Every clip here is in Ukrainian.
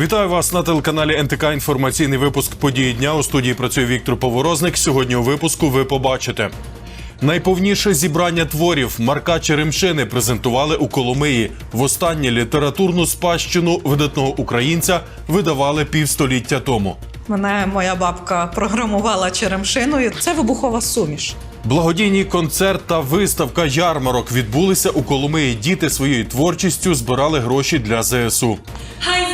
Вітаю вас на телеканалі НТК. Інформаційний випуск події дня. У студії працює Віктор Поворозник. Сьогодні у випуску ви побачите. Найповніше зібрання творів Марка Черемшини презентували у Коломиї. Востаннє літературну спадщину видатного українця видавали півстоліття тому. Мене моя бабка програмувала черемшиною. Це вибухова суміш. Благодійний концерт та виставка ярмарок відбулися у Коломиї. Діти своєю творчістю збирали гроші для ЗСУ. Хай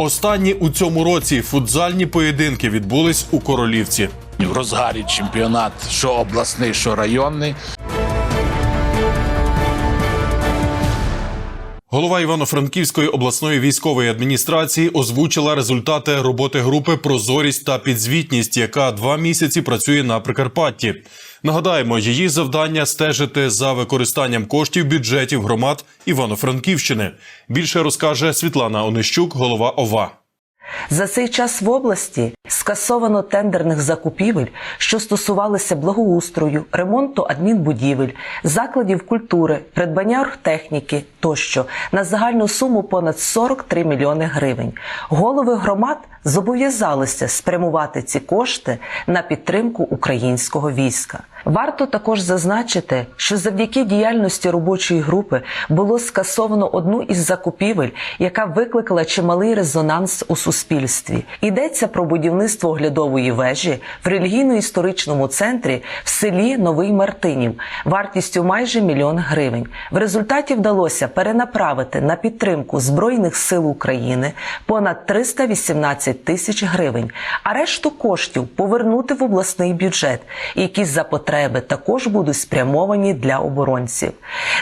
Останні у цьому році футзальні поєдинки відбулись у Королівці. В розгарі чемпіонат, що обласний, що районний. Голова Івано-Франківської обласної військової адміністрації озвучила результати роботи групи Прозорість та підзвітність, яка два місяці працює на Прикарпатті. Нагадаємо, її завдання стежити за використанням коштів бюджетів громад Івано-Франківщини. Більше розкаже Світлана Онищук, голова ОВА. За цей час в області скасовано тендерних закупівель, що стосувалися благоустрою, ремонту адмінбудівель, закладів культури, придбання оргтехніки тощо на загальну суму понад 43 мільйони гривень. Голови громад зобов'язалися спрямувати ці кошти на підтримку українського війська. Варто також зазначити, що завдяки діяльності робочої групи було скасовано одну із закупівель, яка викликала чималий резонанс у суспільстві. Йдеться про будівництво оглядової вежі в релігійно-історичному центрі в селі Новий Мартинів вартістю майже мільйон гривень. В результаті вдалося перенаправити на підтримку Збройних сил України понад 318 тисяч гривень, а решту коштів повернути в обласний бюджет, які за потреби також будуть спрямовані для оборонців.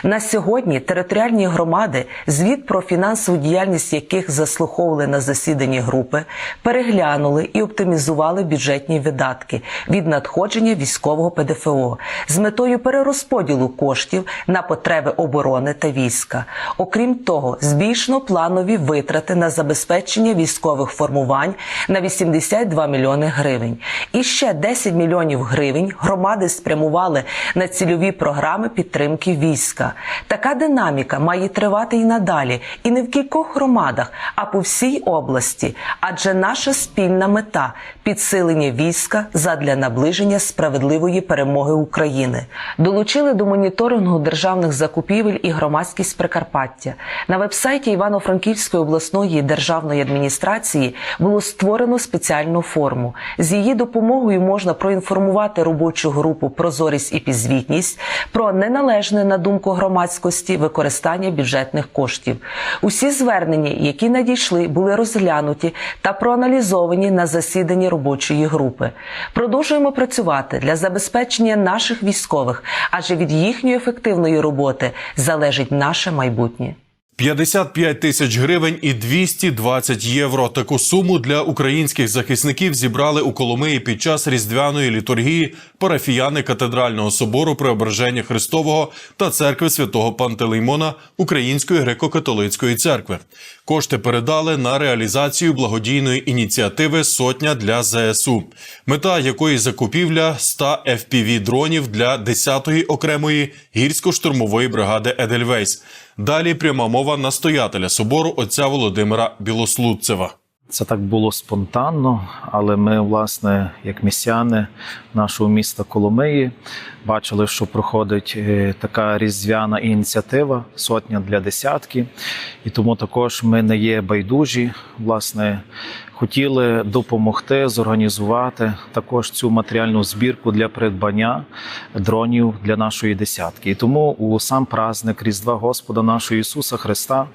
На сьогодні територіальні громади, звіт про фінансову діяльність яких заслуховували на засіданні групи, переглянули і оптимізували бюджетні видатки від надходження військового ПДФО з метою перерозподілу коштів на потреби оборони та війська. Окрім того, збільшено планові витрати на забезпечення військових формувань на 82 мільйони гривень. І ще 10 мільйонів гривень громади спрямували на цільові програми підтримки війська. Така динаміка має тривати і надалі, і не в кількох громадах, а по всій області. Адже наша спільна мета підсилення війська задля наближення справедливої перемоги України. Долучили до моніторингу державних закупівель і громадськість Прикарпаття. На вебсайті Івано-Франківської обласної державної адміністрації було створено спеціальну форму. З її допомогою можна проінформувати робочу групу прозорість і підзвітність про неналежне на думку громадськості використання бюджетних коштів. Усі звернення, які надійшли, були розглянуті та проаналізовані на засіданні робочої групи. Продовжуємо працювати для забезпечення наших військових, адже від їхньої ефективної роботи залежить наше майбутнє. 55 тисяч гривень і 220 євро. Таку суму для українських захисників зібрали у Коломиї під час різдвяної літургії парафіяни катедрального собору Преображення Христового та церкви святого Пантелеймона Української греко-католицької церкви. Кошти передали на реалізацію благодійної ініціативи Сотня для ЗСУ, мета якої закупівля 100 FPV дронів для 10-ї окремої гірсько-штурмової бригади Едельвейс. Далі пряма мова настоятеля собору отця Володимира Білослудцева. Це так було спонтанно, але ми, власне, як місяни нашого міста Коломиї, бачили, що проходить е, така різдвяна ініціатива Сотня для десятки. І тому також ми не є байдужі. Власне, хотіли допомогти зорганізувати також цю матеріальну збірку для придбання дронів для нашої десятки. І тому у сам праздник Різдва Господа нашого Ісуса Христа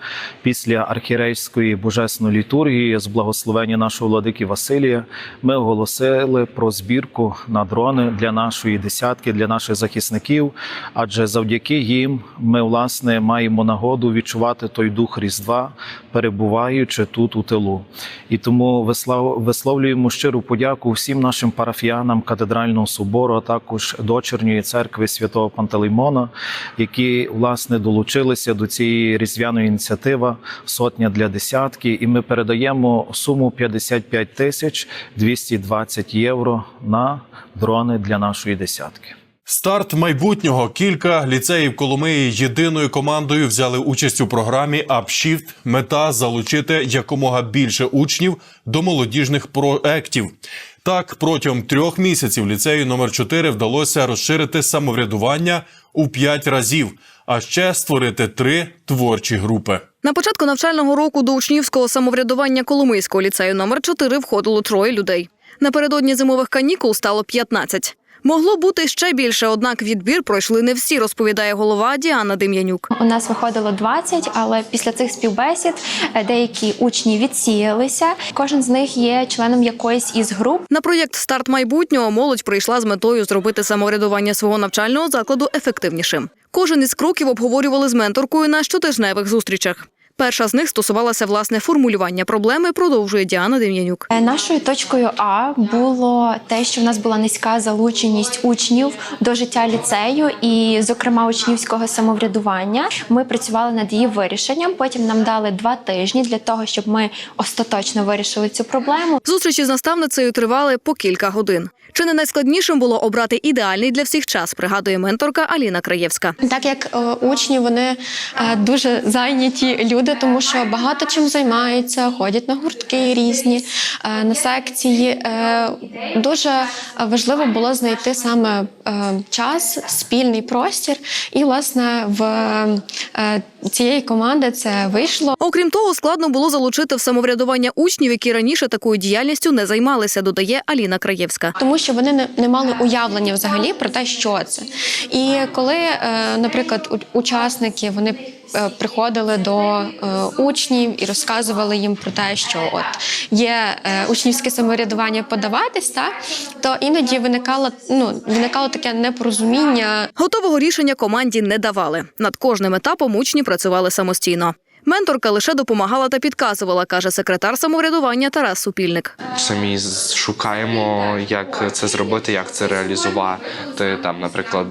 після архірейської божественної літургії з благословення нашого владики Василія ми оголосили про збірку на дрони для нашої десятки, для наших захисників. Адже завдяки їм ми власне маємо нагоду відчувати той дух Різдва, перебуваючи тут у тилу. І тому вислав- висловлюємо щиру подяку всім нашим парафіянам катедрального собору, а також дочерньої церкви святого Пантелеймона, які власне долучилися до цієї різдвяної ініціативи Сотня для десятки. І ми передаємо суму 55 тисяч 220 євро на дрони для нашої десятки. Старт майбутнього кілька ліцеїв Коломиї єдиною командою взяли участь у програмі «Апшіфт». Мета залучити якомога більше учнів до молодіжних проєктів. Так, протягом трьох місяців ліцею номер 4 вдалося розширити самоврядування у п'ять разів, а ще створити три творчі групи. На початку навчального року до учнівського самоврядування Коломийського ліцею номер 4 входило троє людей. Напередодні зимових канікул стало 15. Могло бути ще більше, однак відбір пройшли не всі, розповідає голова Діана Дем'янюк. У нас виходило 20, але після цих співбесід е, деякі учні відсіялися. Кожен з них є членом якоїсь із груп. На проєкт Старт майбутнього молодь прийшла з метою зробити самоврядування свого навчального закладу ефективнішим. Кожен із кроків обговорювали з менторкою на щотижневих зустрічах. Перша з них стосувалася власне формулювання проблеми, продовжує Діана Дем'янюк. Е, Нашою точкою А було те, що в нас була низька залученість учнів до життя ліцею і, зокрема, учнівського самоврядування. Ми працювали над її вирішенням. Потім нам дали два тижні для того, щоб ми остаточно вирішили цю проблему. Зустрічі з наставницею тривали по кілька годин. Чи не найскладнішим було обрати ідеальний для всіх час, пригадує менторка Аліна Краєвська. Так як е, учні вони е, дуже зайняті люди, тому що багато чим займаються, ходять на гуртки різні, е, на секції. Е, дуже важливо було знайти саме е, час, спільний простір. І, власне, в цієї команди це вийшло. Окрім того, складно було залучити в самоврядування учнів, які раніше такою діяльністю не займалися, додає Аліна Краєвська. Тому що вони не, не мали уявлення взагалі про те, що це. І коли, наприклад, учасники вони приходили до е, учнів і розказували їм про те, що от є е, учнівське самоврядування подаватись, так, то іноді виникало, ну, виникало таке непорозуміння. Готового рішення команді не давали. Над кожним етапом учні працювали самостійно. Менторка лише допомагала та підказувала, каже секретар самоврядування Тарас Супільник. самі шукаємо, як це зробити, як це реалізувати. Там, наприклад,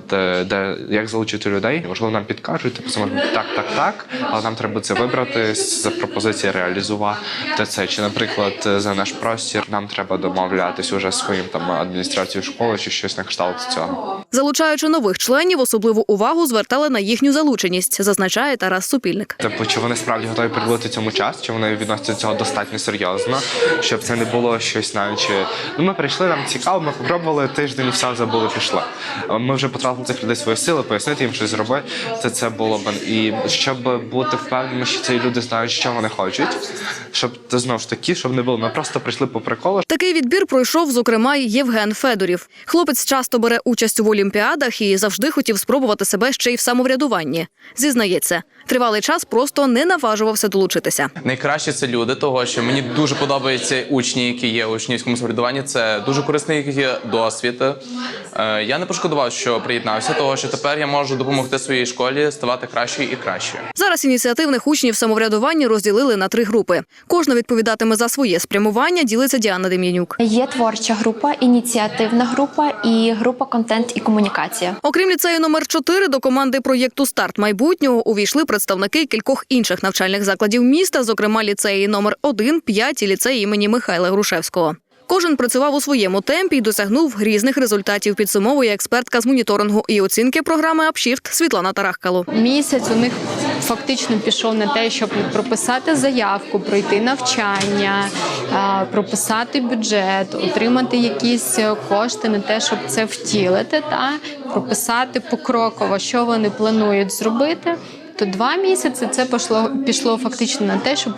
де, як залучити людей. Можливо, нам підкажуть, типу так, так, так, але нам треба це вибрати за пропозиції реалізувати це. Чи, наприклад, за наш простір нам треба домовлятися уже своїм там адміністрацією школи чи щось на кшталт цього. Залучаючи нових членів, особливу увагу звертали на їхню залученість, зазначає Тарас Супільник. Типу, чи вони справді готові приділити цьому час, чи вони відносяться цього достатньо серйозно, щоб це не було щось, наче ну ми прийшли, нам цікаво, ми попробували тиждень, все забули, пішли. Ми вже потратили цих людей свої сили, пояснити їм щось зробити. Це це було б і щоб бути впевненими, що ці люди знають, що вони хочуть, щоб це знову ж таки, щоб не було. Ми просто прийшли по приколу. Такий відбір пройшов, зокрема, й Євген Федорів. Хлопець часто бере участь в олімпіадах і завжди хотів спробувати себе ще й в самоврядуванні. Зізнається, тривалий час просто не наважувався долучитися. Найкраще це люди, того що мені дуже подобаються учні, які є у учнівському самоврядуванні. Це дуже корисний досвід. Е, Я не пошкодував, що приєднався, того що тепер я можу допомогти своїй школі ставати кращою і кращою. Зараз ініціативних учнів самоврядуванні розділили на три групи. Кожна відповідатиме за своє спрямування, ділиться Діана Дем'янюк. Є творча група, ініціативна група і група контент і комунікація. Окрім ліцею номер 4 до команди проєкту Старт майбутнього увійшли представники кількох інших навчальних закладів міста, зокрема ліцеї номер 1, 5 і ліцей імені Михайла Грушевського. Кожен працював у своєму темпі і досягнув різних результатів. Підсумовує експертка з моніторингу і оцінки програми «Апшіфт» Світлана Тарахкало. Місяць у них фактично пішов на те, щоб прописати заявку, пройти навчання, прописати бюджет, отримати якісь кошти на те, щоб це втілити, та прописати покроково, що вони планують зробити. То два місяці це пішло, пішло фактично на те, щоб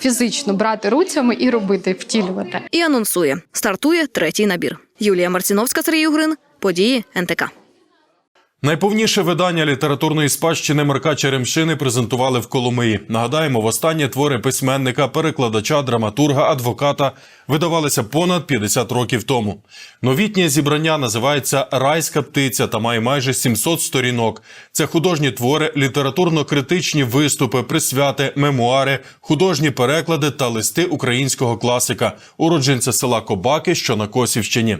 фізично брати руцями і робити, втілювати. І анонсує – стартує третій набір. Юлія Марціновська, Сергій Угрин. Події НТК. Найповніше видання літературної спадщини Марка Черемшини презентували в Коломиї. Нагадаємо, востаннє твори письменника, перекладача, драматурга, адвоката видавалися понад 50 років тому. Новітнє зібрання називається Райська птиця та має майже 700 сторінок. Це художні твори, літературно-критичні виступи, присвяти, мемуари, художні переклади та листи українського класика, уродженця села Кобаки, що на Косівщині.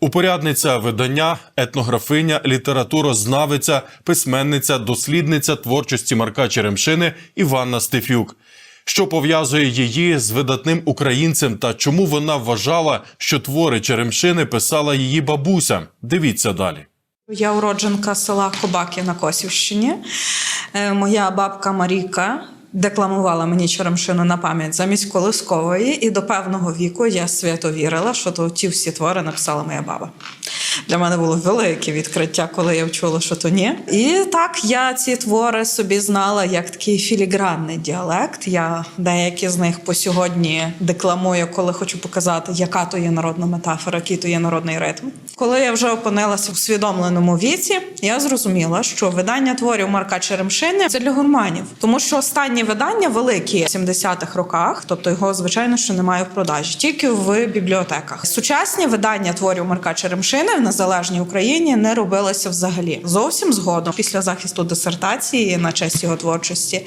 Упорядниця видання, етнографиня, літературознавиця, письменниця, дослідниця творчості Марка Черемшини Іванна Стефюк. Що пов'язує її з видатним українцем та чому вона вважала, що твори Черемшини писала її бабуся? Дивіться далі. Я уродженка села Кобаки на Косівщині. Е, Моя бабка Маріка декламувала мені черемшину на пам'ять замість колискової, і до певного віку я свято вірила, що то ті всі твори написала моя баба. Для мене було велике відкриття, коли я вчула, що то ні. І так я ці твори собі знала як такий філігранний діалект. Я деякі з них по сьогодні декламую, коли хочу показати, яка то є народна метафора, який то є народний ритм. Коли я вже опинилася в усвідомленому віці, я зрозуміла, що видання творів Марка Черемшини це для гурманів, тому що останні видання великі в 70-х роках, тобто його звичайно що немає в продажі, тільки в бібліотеках. Сучасні видання творів Марка Черемшини в незалежній Україні не робилися взагалі. Зовсім згодом, після захисту дисертації на честь його творчості,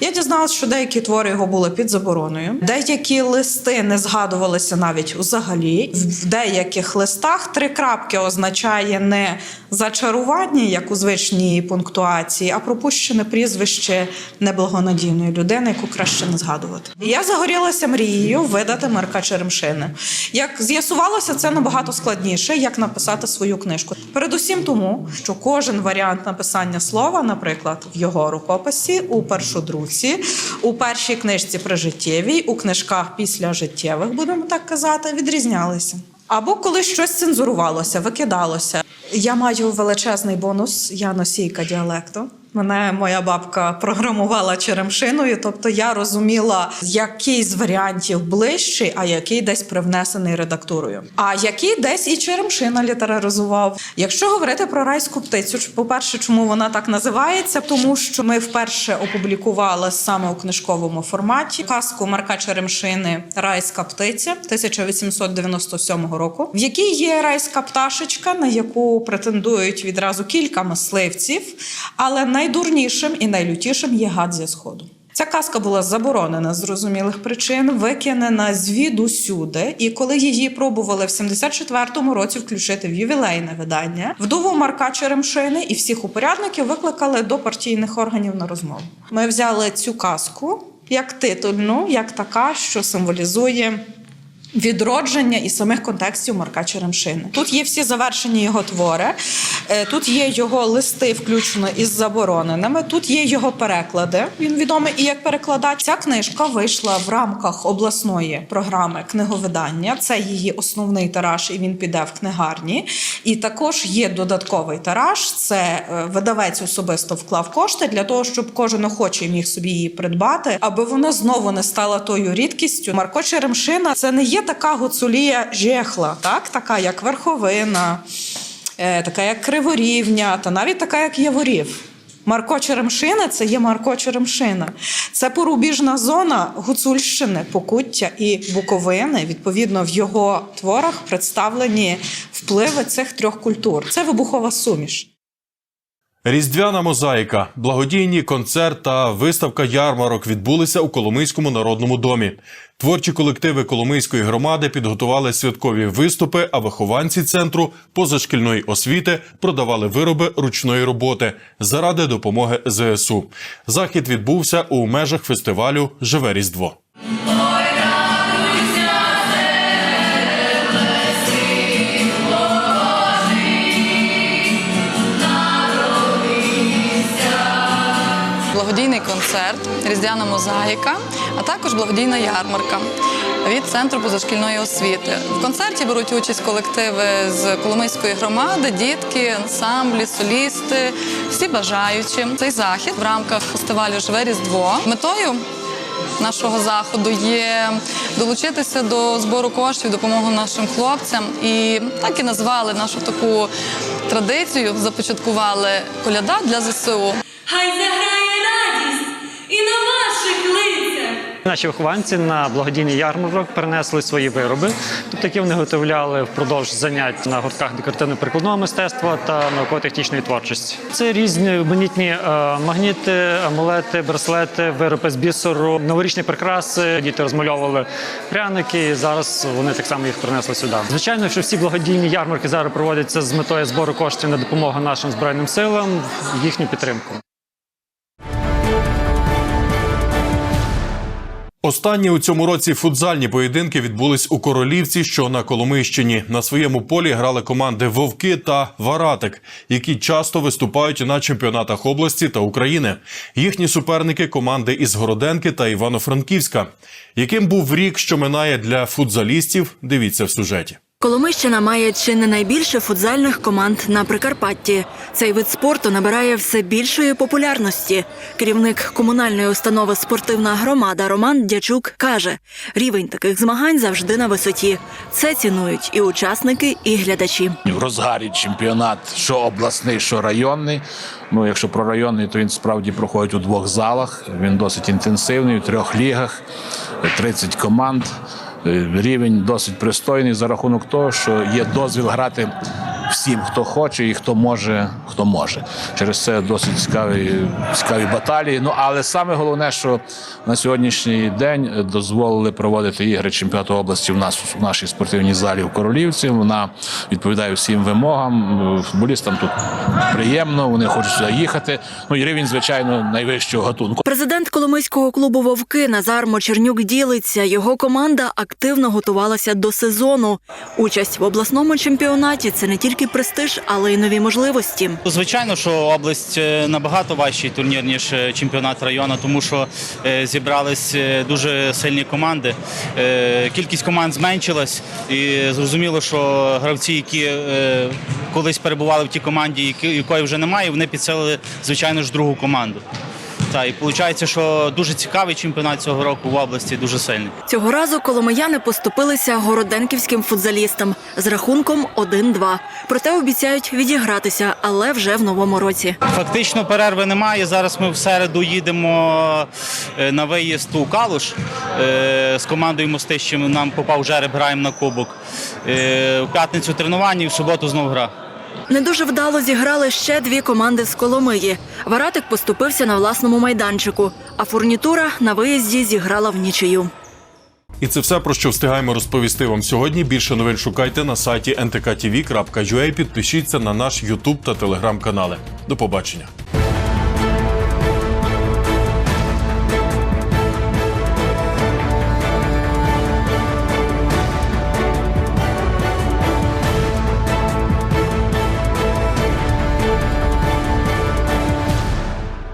я дізналася, що деякі твори його були під забороною. Деякі листи не згадувалися навіть взагалі. В деяких листах три крапки означає не зачарування, як у звичній пунктуації, а пропущене прізвище неблагонадійної людини, яку краще не згадувати. Я загорілася мрією видати Марка Черемшини. Як з'ясувалося, це набагато складніше, як написати свою книжку. Передусім тому, що кожен варіант написання слова, наприклад, в його рукописі, у першодруці, у першій книжці прижиттєвій, у книжках після життєвих, будемо так казати, відрізнялися. Або коли щось цензурувалося, викидалося. Я маю величезний бонус, я носійка діалекту. Мене моя бабка програмувала черемшиною, тобто я розуміла, який з варіантів ближчий, а який десь привнесений редактурою. А який десь і черемшина літераризував. Якщо говорити про райську птицю, по-перше, чому вона так називається? Тому що ми вперше опублікували саме у книжковому форматі казку Марка Черемшини Райська птиця 1897 року, в якій є райська пташечка, на яку претендують відразу кілька мисливців, але найдурнішим і найлютішим є гад зі сходу. Ця казка була заборонена з зрозумілих причин, викинена звідусюди. І коли її пробували в 74-му році включити в ювілейне видання, вдову Марка Черемшини і всіх упорядників викликали до партійних органів на розмову. Ми взяли цю казку як титульну, як така, що символізує відродження і самих контекстів Марка Черемшини. Тут є всі завершені його твори, е, тут є його листи, включено із забороненими. Тут є його переклади. Він відомий і як перекладач. Ця книжка вийшла в рамках обласної програми книговидання. Це її основний тираж, і він піде в книгарні. І також є додатковий тираж. Це е, видавець особисто вклав кошти для того, щоб кожен охочий міг собі її придбати, аби вона знову не стала тою рідкістю. Марко Черемшина це не є така гуцулія жехла, так така як верховина, е, така як криворівня, та навіть така як Яворів. Марко Черемшина це є Марко Черемшина. Це порубіжна зона Гуцульщини, Покуття і Буковини. Відповідно, в його творах представлені впливи цих трьох культур. Це вибухова суміш. Різдвяна мозаїка, благодійні концерт та виставка ярмарок відбулися у Коломийському народному домі. Творчі колективи Коломийської громади підготували святкові виступи, а вихованці центру позашкільної освіти продавали вироби ручної роботи заради допомоги ЗСУ. Захід відбувся у межах фестивалю Живе Різдво. Благодійний концерт, різдвяна мозаїка, а також благодійна ярмарка від центру позашкільної освіти. В концерті беруть участь колективи з Коломийської громади, дітки, ансамблі, солісти, всі бажаючі. Цей захід в рамках фестивалю Живе Різдво метою. Нашого заходу є долучитися до збору коштів, допомогу нашим хлопцям, і так і назвали нашу таку традицію. Започаткували коляда для ЗСУ. Хай Наші вихованці на благодійний ярмарок перенесли свої вироби, тобто які вони готовляли впродовж занять на гуртках декоративно-прикладного мистецтва та науково-технічної творчості. Це різні манітні е, магніти, амулети, браслети, вироби з бісеру, новорічні прикраси. Діти розмальовували пряники. і Зараз вони так само їх принесли сюди. Звичайно, що всі благодійні ярмарки зараз проводяться з метою збору коштів на допомогу нашим збройним силам, їхню підтримку. Останні у цьому році футзальні поєдинки відбулись у Королівці, що на Коломийщині. На своєму полі грали команди Вовки та Варатик, які часто виступають на чемпіонатах області та України. Їхні суперники команди із Городенки та Івано-Франківська. Яким був рік, що минає для футзалістів? Дивіться в сюжеті. Коломийщина має чи не найбільше футзальних команд на Прикарпатті. Цей вид спорту набирає все більшої популярності. Керівник комунальної установи Спортивна громада Роман Дячук каже: рівень таких змагань завжди на висоті. Це цінують і учасники, і глядачі. В розгарі чемпіонат, що обласний, що районний. Ну, якщо про районний, то він справді проходить у двох залах. Він досить інтенсивний, у трьох лігах, 30 команд. Е, Рівень досить пристойний за рахунок того, що є дозвіл грати всім, хто хоче і хто може, хто може. Через це досить цікаві, цікаві баталії. Ну але саме головне, що на сьогоднішній день дозволили проводити ігри чемпіонату області в нас в нашій спортивній залі в Королівці. Вона відповідає всім вимогам. Футболістам тут приємно, вони хочуть сюди їхати. Ну і рівень, звичайно, найвищого гатунку. Президент Коломийського клубу Вовки Назар Мочернюк ділиться. Його команда активно готувалася до сезону. Участь в обласному чемпіонаті це не тільки престиж, але й нові можливості. Звичайно, що область е, набагато важчий турнір, ніж е, чемпіонат району, тому що е, зібрались дуже сильні команди. Кількість команд зменшилась, і зрозуміло, що гравці, які колись перебували в тій команді, якої вже немає, вони підсилили, звичайно ж, другу команду. Та, і виходить, що дуже цікавий чемпіонат цього року в області, дуже сильний. Цього разу коломияни поступилися городенківським футзалістам з рахунком 1-2. Проте обіцяють відігратися, але вже в новому році. Фактично перерви немає. Зараз ми в середу їдемо е, на виїзд у Калуш е, з командою Мостищем. Нам попав жереб, граємо на кубок. Е, У п'ятницю тренування і в суботу знову гра. Не дуже вдало зіграли ще дві команди з Коломиї. Варатик поступився на власному майданчику, а фурнітура на виїзді зіграла в нічию. І це все про що встигаємо розповісти вам сьогодні. Більше новин шукайте на сайті ntktv.ua. Підпишіться на наш Ютуб та телеграм канали. До побачення.